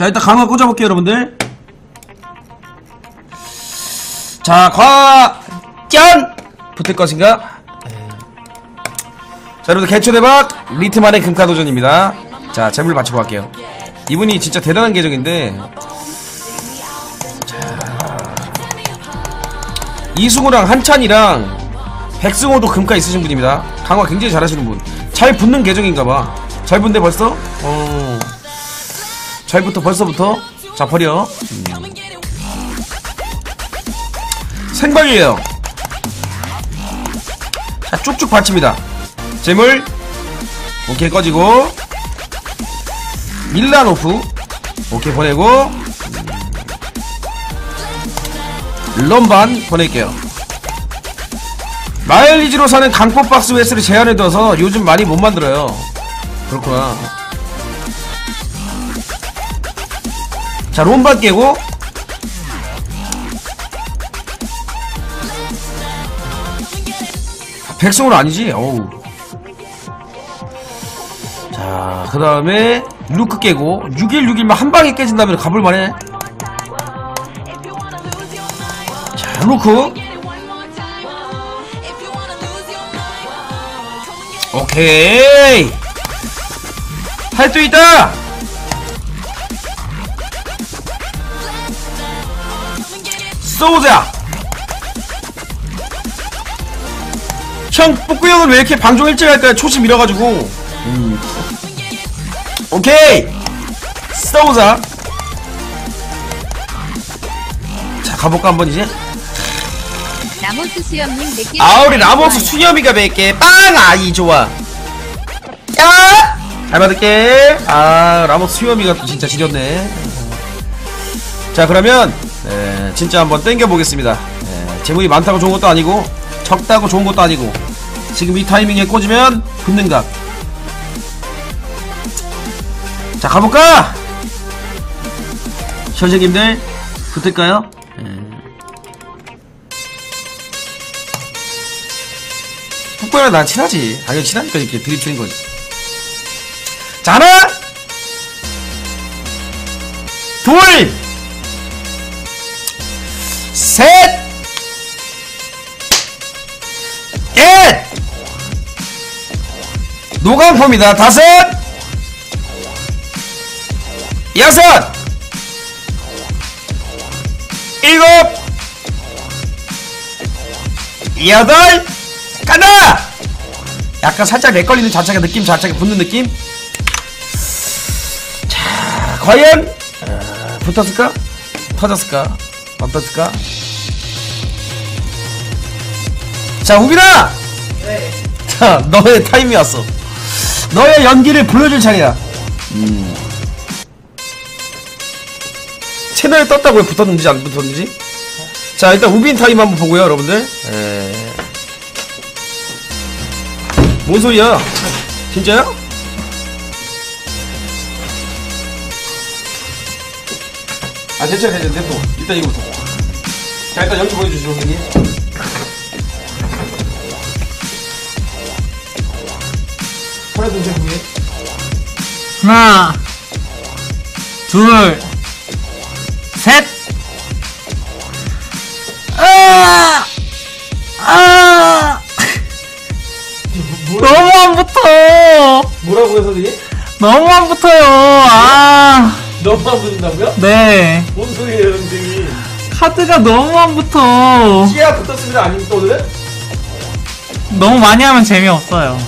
자 일단 강화 꽂아볼게요 여러분들. 자 과연 붙을 것인가? 네. 자 여러분들 개초대박 리트만의 금카도전입니다. 자 재물 맞춰보 갈게요. 이분이 진짜 대단한 계정인데. 자. 이승우랑 한찬이랑 백승호도 금카 있으신 분입니다. 강화 굉장히 잘하시는 분잘 붙는 계정인가봐. 잘 붙네 벌써? 어 잘부터 벌써부터. 자 버려. 음. 생방이에요. 자 쭉쭉 받칩니다. 재물. 오케이 꺼지고. 밀라노프. 오케이 보내고. 음. 럼반 보낼게요. 마일리지로 사는 강포박스 웨스를 제한해둬서 요즘 많이 못 만들어요. 그렇구나 자 롬반 깨고. 백성으로 아니지? 어우. 자그 다음에 루크 깨고 6일 6일만 한방에 깨진다면 가볼만해. 자 루크. 오케이. 할 수 있다 쏘자 형 뿌꾸 형은 왜 이렇게 방송 일찍 할까 초심 잃어가지고. 음. 오케이. 쏘자. 자 가볼까 한번 이제? 라모스 수염님 네 개. 아 우리 라모스 수염이가 뵐게 빵! 아이 좋아. 야! 잘 받을게. 아 라모스 수염이가 또 진짜 지렸네. 자 그러면 에, 진짜 한번 땡겨보겠습니다 에, 재물이 많다고 좋은 것도 아니고 적다고 좋은 것도 아니고 지금 이 타이밍에 꽂으면 붙는 각 자 가볼까 선생님들 붙을까요? 에. 북구랑 난 친하지. 당연히 친하니까 이렇게 드립 치는 거지. 자, 하나! 둘! 셋! 넷! 노강포입니다. 다섯! 여섯! 일곱! 여덟! 간다! 약간 살짝 렉 걸리는 자체가 느낌 자체가 붙는 느낌? 자, 과연 어, 붙었을까? 터졌을까? 어떻을까? 자, 우빈아! 자, 너의 타임이 왔어. 너의 연기를 보여줄 차례야. 음. 채널에 떴다고 왜 붙었는지 안 붙었는지? 자, 일단 우빈 타임 한번 보고요, 여러분들. 에... 뭔 소리야? 진짜야? 아 괜찮아 괜찮아 냅둬 일단 이거부터 자 일단 연기 보여주시죠 선생님 하나 둘셋 후에 하나, 둘, 셋. 아, 아, 너무 안 붙어. 뭐라고요 선생님? 너무 안 붙어요. 아, 너무 안 붙는다고요? 네. 뭔 소리예요 선생님 카드가 너무 안 붙어. 씨야 붙었습니다 아닙니까 오늘은? 너무 많이 하면 재미없어요.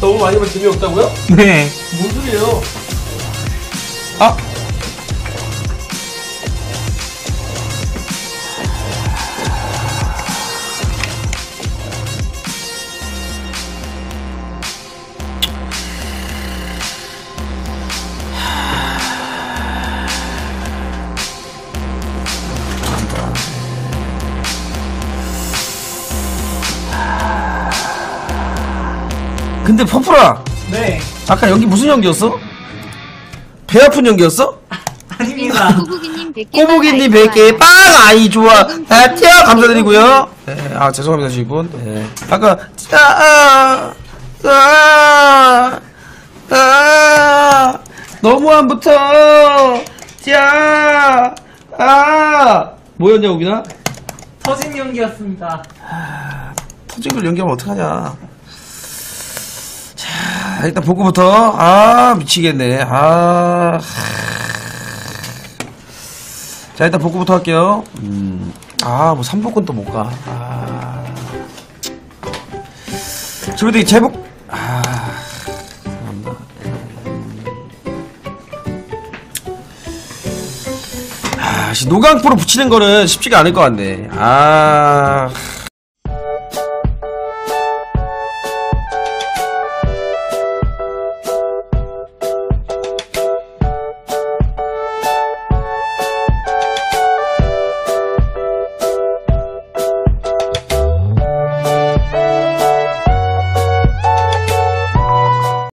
너무 많이 하면 재미없다고요? 네. 뭔 소리예요? 아 근데 퍼프라 네. 아까 연기 무슨 연기였어? 배 아픈 연기였어? 아닙니다. 꼬부기님 100개. 꼬부기님 100개 빵 아이 좋아 아, 티아 감사드리고요 네, 아 죄송합니다 주인분 네. 아까 아, 아, 아, 아, 너무 안 붙어! 자! 아! 뭐였냐, 우빈아? 터진 연기였습니다. 터직을 연기하면 어떡하냐. 자, 일단 복구부터. 아, 미치겠네. 아. 자, 일단 복구부터 할게요. 음. 아, 뭐, 3복은 또못 가. 아. 저희도 이 제복, 아. 아, 씨, 노강 프로 붙이는 거는 쉽지가 않을 것 같네. 아.